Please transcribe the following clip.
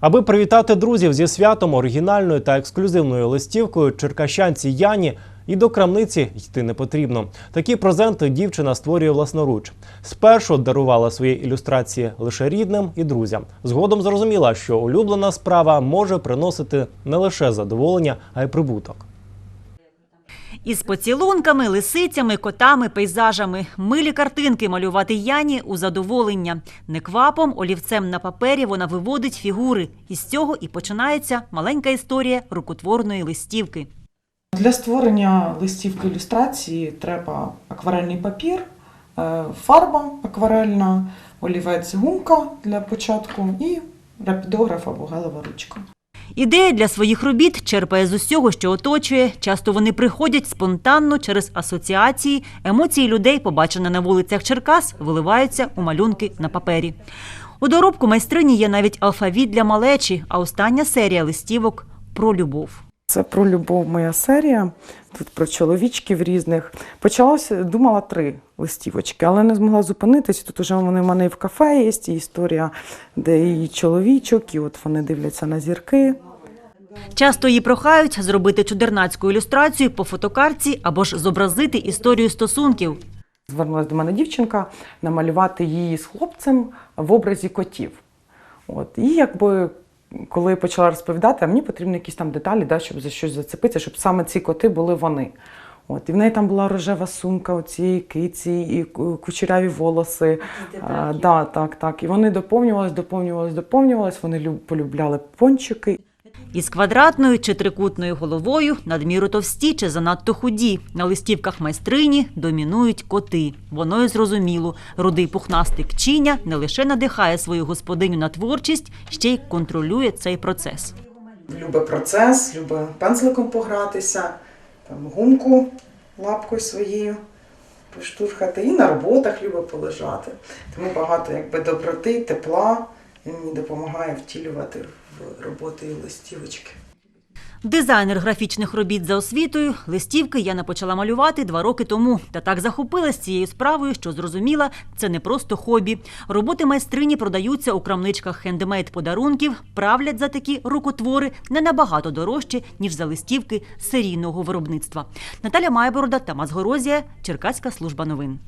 Аби привітати друзів зі святом оригінальною та ексклюзивною листівкою черкащанці Яні і до крамниці йти не потрібно. Такі презенти дівчина створює власноруч. Спершу дарувала свої ілюстрації лише рідним і друзям. Згодом зрозуміла, що улюблена справа може приносити не лише задоволення, а й прибуток. Із поцілунками, лисицями, котами, пейзажами. Милі картинки малювати Яні у задоволення. Неквапом, олівцем на папері вона виводить фігури. І з цього і починається маленька історія рукотворної листівки. Для створення листівки ілюстрації треба акварельний папір, е, фарба акварельна, олівець гумка для початку і рапідограф або гелева ручка. Ідея для своїх робіт черпає з усього, що оточує. Часто вони приходять спонтанно через асоціації. Емоції людей, побачені на вулицях Черкас, виливаються у малюнки на папері. У доробку майстрині є навіть алфавіт для малечі, а остання серія листівок про любов. Це про любов моя серія. Тут про чоловічків різних. Почалося, думала три листівочки, але не змогла зупинитись. Тут уже вони в мене і в кафе є, і історія, де і чоловічок, і от вони дивляться на зірки. Часто її прохають зробити чудернацьку ілюстрацію по фотокартці або ж зобразити історію стосунків. Звернулася до мене дівчинка намалювати її з хлопцем в образі котів. От. І якби коли почала розповідати, а мені потрібні якісь там деталі, да, щоб за щось зацепитися, щоб саме ці коти були вони. От. І в неї там була рожева сумка у цієї киці, і кучеряві волоси. А, да, так, так. І вони доповнювались, доповнювались, доповнювались, вони люб- полюбляли пончики. Із квадратною чи трикутною головою, надміру товсті чи занадто худі. На листівках майстрині домінують коти. Воно й зрозуміло. Рудий пухнастик Чіня не лише надихає свою господиню на творчість, ще й контролює цей процес. Любить процес, любить пензликом погратися, там, гумку лапкою своєю поштурхати, і на роботах любить полежати. Тому багато якби доброти, тепла. Він мені допомагає втілювати в роботи і листівочки. Дизайнер графічних робіт за освітою, листівки Яна почала малювати два роки тому. Та так захопилась цією справою, що зрозуміла, це не просто хобі. Роботи майстрині продаються у крамничках хендмейд подарунків, правлять за такі рукотвори не набагато дорожче, ніж за листівки серійного виробництва. Наталя Майборода, Тамас Горозія, Черкаська служба новин.